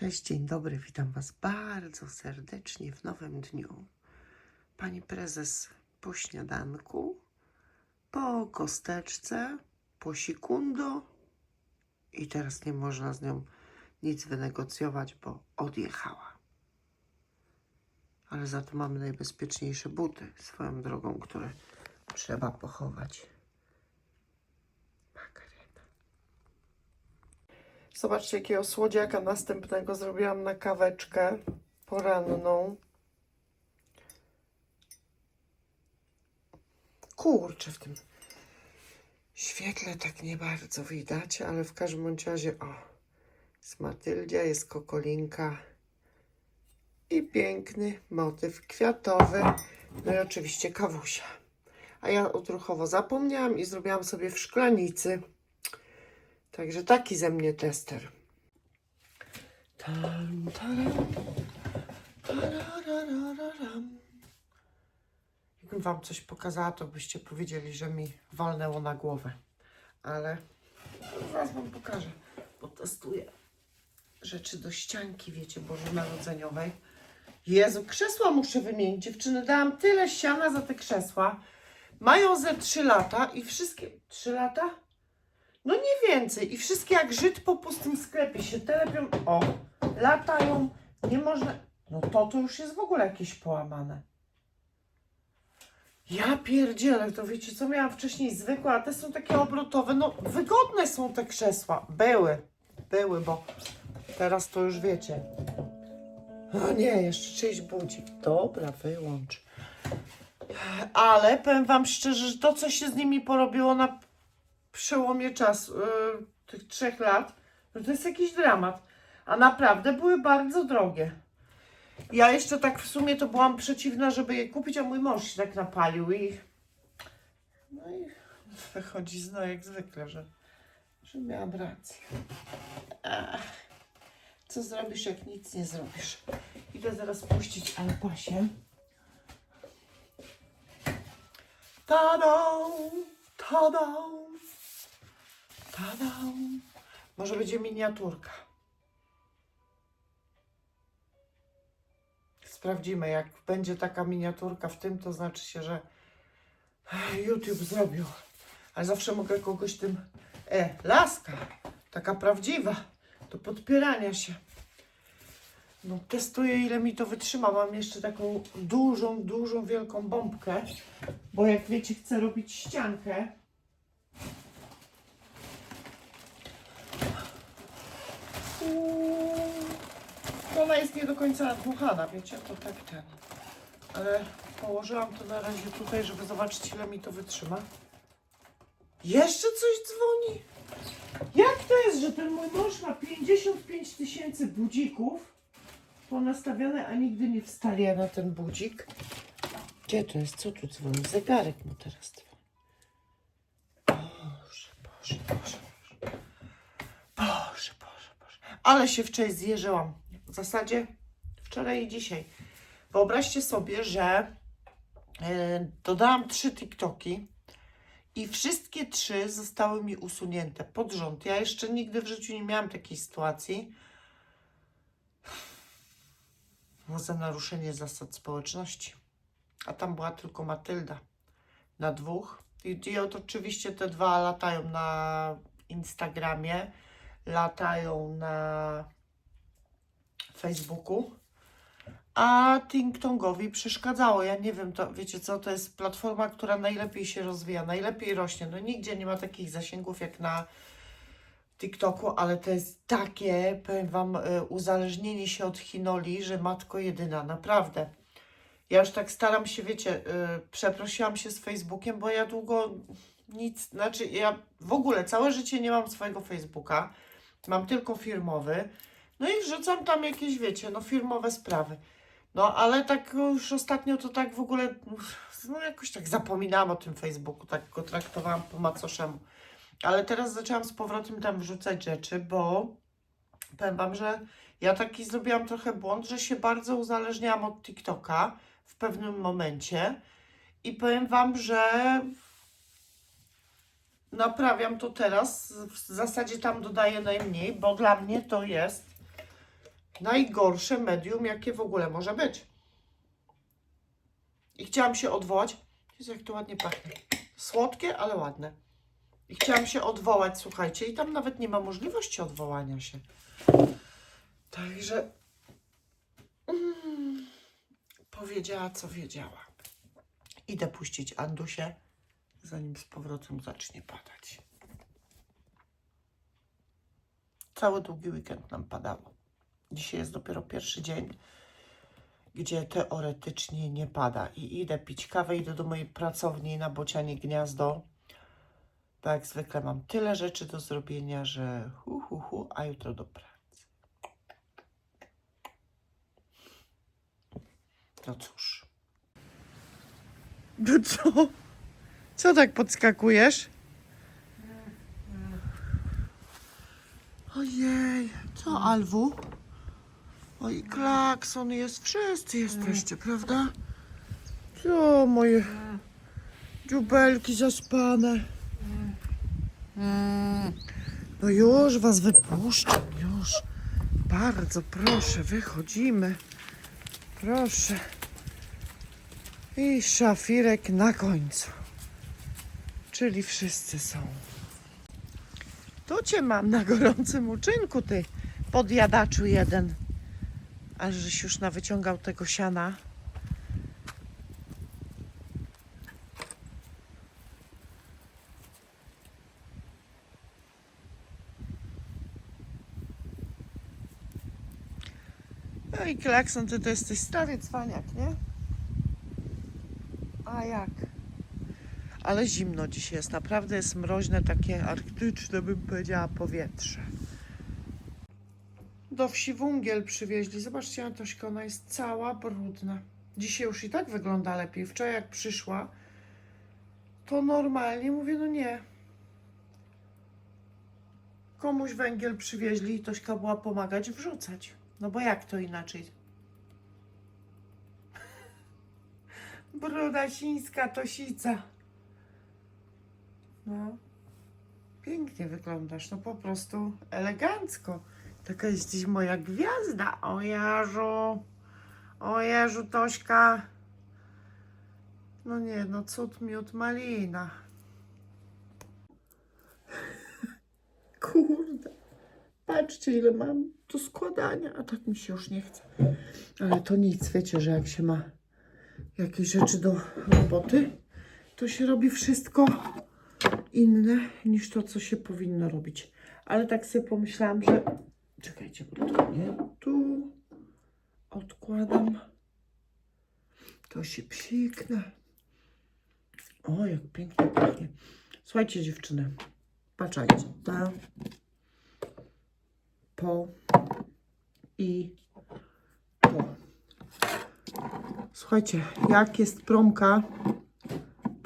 Cześć, dzień dobry, witam Was bardzo serdecznie w nowym dniu. Pani prezes po śniadanku, po kosteczce, po sikundo i teraz nie można z nią nic wynegocjować, bo odjechała. Ale za to mamy najbezpieczniejsze buty, swoją drogą, które trzeba pochować. Zobaczcie, jakiego słodziaka następnego zrobiłam na kaweczkę poranną. Kurczę, w tym świetle tak nie bardzo widać, ale w każdym razie, o, jest Matyldzia, jest Kokolinka i piękny motyw kwiatowy, no i oczywiście kawusia. A ja odruchowo zapomniałam i zrobiłam sobie w szklanicy. Także taki ze mnie tester. Tam, taram, tararararam. Jakbym wam coś pokazała, to byście powiedzieli, że mi walnęło na głowę. Ale zaraz wam pokażę. Potestuję rzeczy do ścianki, wiecie, bożonarodzeniowej. Jezu, krzesła muszę wymienić. Dziewczyny, dałam tyle siana za te krzesła. Mają ze 3 lata i wszystkie... 3 lata? No nie więcej. I wszystkie jak Żyd po pustym sklepie się telepią. O, latają. Nie można. No to to już jest w ogóle jakieś połamane. Ja pierdzielę, to wiecie co miałam wcześniej zwykłe, a te są takie obrotowe. No wygodne są te krzesła. Były. Były, bo teraz to już wiecie. O nie, jeszcze czyjś budzik. Dobra, wyłącz. Ale powiem wam szczerze, że to co się z nimi porobiło na przełomie czasu, yy, tych trzech lat, no to jest jakiś dramat. A naprawdę były bardzo drogie. Ja jeszcze tak w sumie to byłam przeciwna, żeby je kupić, a mój mąż się tak napalił i... No i wychodzi zno jak zwykle, że, że miałam rację. Ach, co zrobisz, jak nic nie zrobisz? Idę zaraz puścić Alpasię. Tadą, tadą, tadą. Może będzie miniaturka. Sprawdzimy, jak będzie taka miniaturka w tym, to znaczy się, że YouTube zrobił. Ale zawsze mogę kogoś tym... E, laska, taka prawdziwa, do podpierania się. No, testuję, ile mi to wytrzyma. Mam jeszcze taką dużą, dużą, wielką bombkę, bo jak wiecie, chcę robić ściankę. Ona jest nie do końca nadmuchana, wiecie, to tak ten. Ale położyłam to na razie tutaj, żeby zobaczyć, ile mi to wytrzyma. Jeszcze coś dzwoni. Jak to jest, że ten mój mąż ma 55 tysięcy budzików ponastawione, a nigdy nie wstaje na ten budzik? Gdzie to jest? Co tu dzwoni? Zegarek mu teraz dzwoni. Boże. Boże, Boże, Boże. Ale się wczoraj zjeżyłam. W zasadzie wczoraj i dzisiaj. Wyobraźcie sobie, że e, dodałam trzy TikToki i wszystkie trzy zostały mi usunięte pod rząd. Ja jeszcze nigdy w życiu nie miałam takiej sytuacji. No, za naruszenie zasad społeczności. A tam była tylko Matylda na dwóch. I, i oczywiście te dwa latają na Instagramie, latają na Facebooku. A Ting Tongowi przeszkadzało. Ja nie wiem, to wiecie co, to jest platforma, która najlepiej się rozwija, najlepiej rośnie. No nigdzie nie ma takich zasięgów jak na TikToku, ale to jest takie, powiem Wam, y, uzależnienie się od chinoli, że matko jedyna, naprawdę. Ja już tak staram się, wiecie, y, przeprosiłam się z Facebookiem, bo ja długo nic, znaczy ja w ogóle całe życie nie mam swojego Facebooka, mam tylko firmowy, no i wrzucam tam jakieś, wiecie, no firmowe sprawy. No ale tak już ostatnio to tak w ogóle, no jakoś tak zapominałam o tym Facebooku, tak go traktowałam po macoszemu. Ale teraz zaczęłam z powrotem tam wrzucać rzeczy, bo powiem Wam, że ja taki zrobiłam trochę błąd, że się bardzo uzależniałam od TikToka w pewnym momencie i powiem Wam, że naprawiam to teraz. W zasadzie tam dodaję najmniej, bo dla mnie to jest najgorsze medium, jakie w ogóle może być. I chciałam się odwołać. Jezu, jak to ładnie pachnie. Słodkie, ale ładne. I chciałam się odwołać, słuchajcie, i tam nawet nie ma możliwości odwołania się. Także mm, powiedziała, co wiedziała. Idę puścić Andusię, zanim z powrotem zacznie padać. Cały długi weekend nam padało. Dzisiaj jest dopiero pierwszy dzień, gdzie teoretycznie nie pada. I idę pić kawę, idę do mojej pracowni na Bocianie Gniazdo. Bo jak zwykle mam tyle rzeczy do zrobienia, że hu, hu, hu, a jutro do pracy. No cóż. No co? Co tak podskakujesz? Ojej, co Alwu? Oj, klakson jest, wszyscy jesteście, prawda? Co moje dziubelki zaspane? No już was wypuszczam, już. Bardzo proszę, wychodzimy. Proszę. I szafirek na końcu. Czyli wszyscy są. Tu cię mam na gorącym uczynku, ty podjadaczu jeden. Aż żeś już nawyciągał tego siana. No i klakson, ty to jesteś stary cwaniak, nie? A jak? Ale zimno dzisiaj jest, naprawdę jest mroźne, takie arktyczne bym powiedziała powietrze. Do wsi wungiel przywieźli. Zobaczcie, Antośka, ona jest cała brudna. Dzisiaj już i tak wygląda lepiej. Wczoraj jak przyszła, to normalnie mówię, no nie. Komuś węgiel przywieźli i Tośka była pomagać wrzucać. No bo jak to inaczej? Brudasińska tosica. No. Pięknie wyglądasz, no po prostu elegancko. Taka jesteś moja gwiazda. O Jarzu. O Jarzu, Tośka. No nie, no cud miód malina. Kurde. Patrzcie, ile mam do składania, a tak mi się już nie chce. Ale to nic, wiecie, że jak się ma jakieś rzeczy do roboty, to się robi wszystko inne niż to, co się powinno robić. Ale tak sobie pomyślałam, że czekajcie, to nie tu odkładam. To się psiknę. O, jak pięknie pachnie. Słuchajcie, dziewczyny, patrzajcie. Ta, to i to. Słuchajcie, jak jest promka,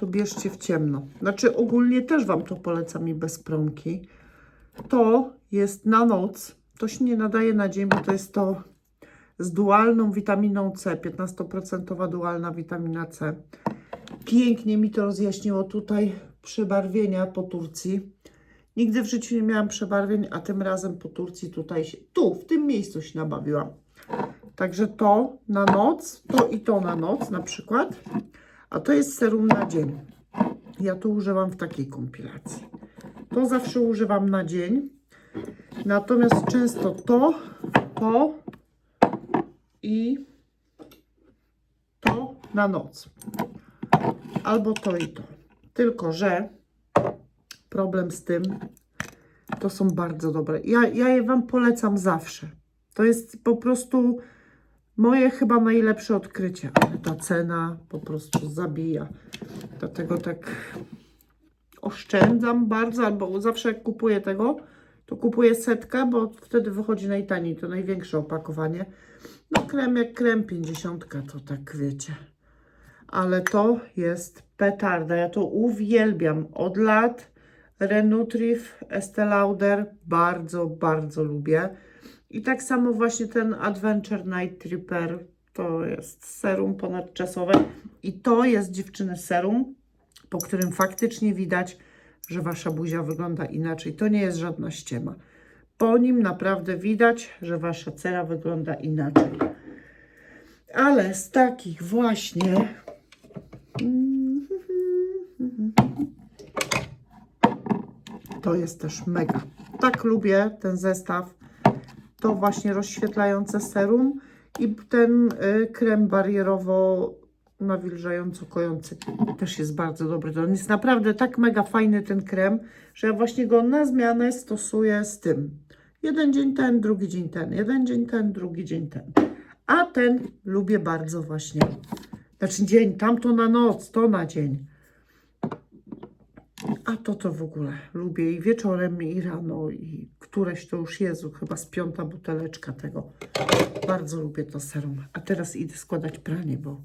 to bierzcie w ciemno. Znaczy ogólnie też Wam to polecam i bez promki. To jest na noc. To się nie nadaje na dzień, bo to jest to z dualną witaminą C, 15% dualna witamina C. Pięknie mi to rozjaśniło tutaj przebarwienia po Turcji. Nigdy w życiu nie miałam przebarwień, a tym razem po Turcji tutaj się, tu, w tym miejscu się nabawiłam. Także to na noc, to i to na noc na przykład, a to jest serum na dzień. Ja to używam w takiej kompilacji. To zawsze używam na dzień, natomiast często to, to i to na noc. Albo to i to. Tylko, że problem z tym, to są bardzo dobre. Ja, ja je Wam polecam zawsze. To jest po prostu moje chyba najlepsze odkrycie, ale ta cena po prostu zabija. Dlatego tak oszczędzam bardzo, albo zawsze jak kupuję tego, to kupuję setkę, bo wtedy wychodzi najtaniej, to największe opakowanie. No krem jak krem 50, to tak wiecie. Ale to jest petarda, ja to uwielbiam od lat. Renutriv, Estee Lauder, bardzo, bardzo lubię. I tak samo właśnie ten Adventure Night Tripper to jest serum ponadczasowe. I to jest dziewczyny serum, po którym faktycznie widać, że wasza buzia wygląda inaczej. To nie jest żadna ściema. Po nim naprawdę widać, że wasza cera wygląda inaczej. Ale z takich właśnie. To jest też mega. Tak lubię ten zestaw. To właśnie rozświetlające serum i ten y, krem barierowo nawilżająco kojący też jest bardzo dobry. To jest naprawdę tak mega fajny ten krem, że ja właśnie go na zmianę stosuję z tym. Jeden dzień ten, drugi dzień ten, jeden dzień ten, drugi dzień ten. A ten lubię bardzo właśnie. Znaczy dzień, tamto na noc, to na dzień. A to to w ogóle lubię i wieczorem, i rano, i któreś to już Jezu, chyba z piąta buteleczka tego. Bardzo lubię to serum. A teraz idę składać pranie, bo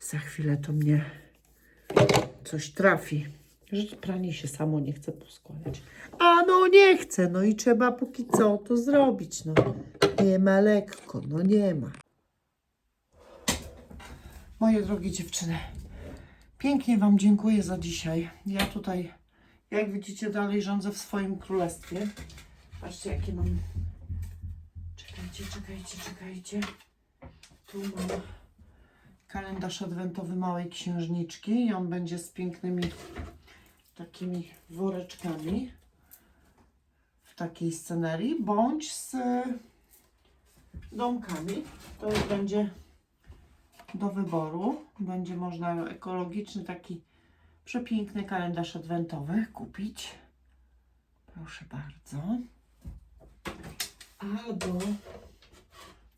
za chwilę to mnie coś trafi. Że pranie się samo nie chce poskładać. A no nie chce, no i trzeba póki co to zrobić. No. Nie ma lekko, no nie ma. Moje drogie dziewczyny, pięknie Wam dziękuję za dzisiaj. Ja tutaj, jak widzicie, dalej rządzę w swoim królestwie. Patrzcie, jakie mam. Czekajcie, czekajcie, czekajcie. Tu mam kalendarz adwentowy małej księżniczki i on będzie z pięknymi takimi woreczkami w takiej scenerii, bądź z domkami. To już będzie do wyboru. Będzie można ekologiczny taki przepiękny kalendarz adwentowy kupić. Proszę bardzo. Albo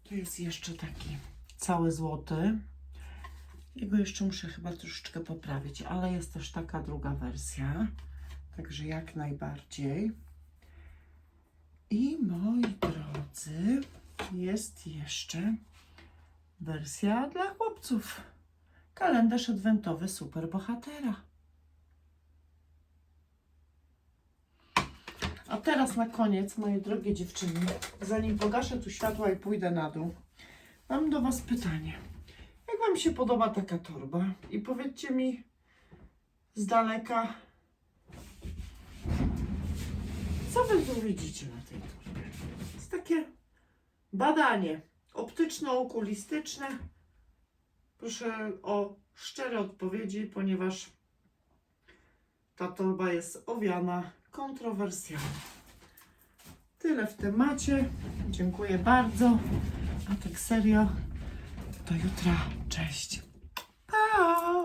to jest jeszcze taki cały złoty. Jego jeszcze muszę chyba troszeczkę poprawić, ale jest też taka druga wersja. Także jak najbardziej. I moi drodzy, jest jeszcze wersja dla chłopców. Kalendarz adwentowy superbohatera. A teraz na koniec, moje drogie dziewczyny, zanim pogaszę tu światła i pójdę na dół, mam do Was pytanie. Jak Wam się podoba taka torba? I powiedzcie mi z daleka, co Wy tu widzicie na tej torbie? To jest takie badanie optyczno-okulistyczne. Proszę o szczere odpowiedzi, ponieważ ta torba jest owiana kontrowersjalne. Tyle w temacie. Dziękuję bardzo. A tak serio, do jutra. Cześć. Pa!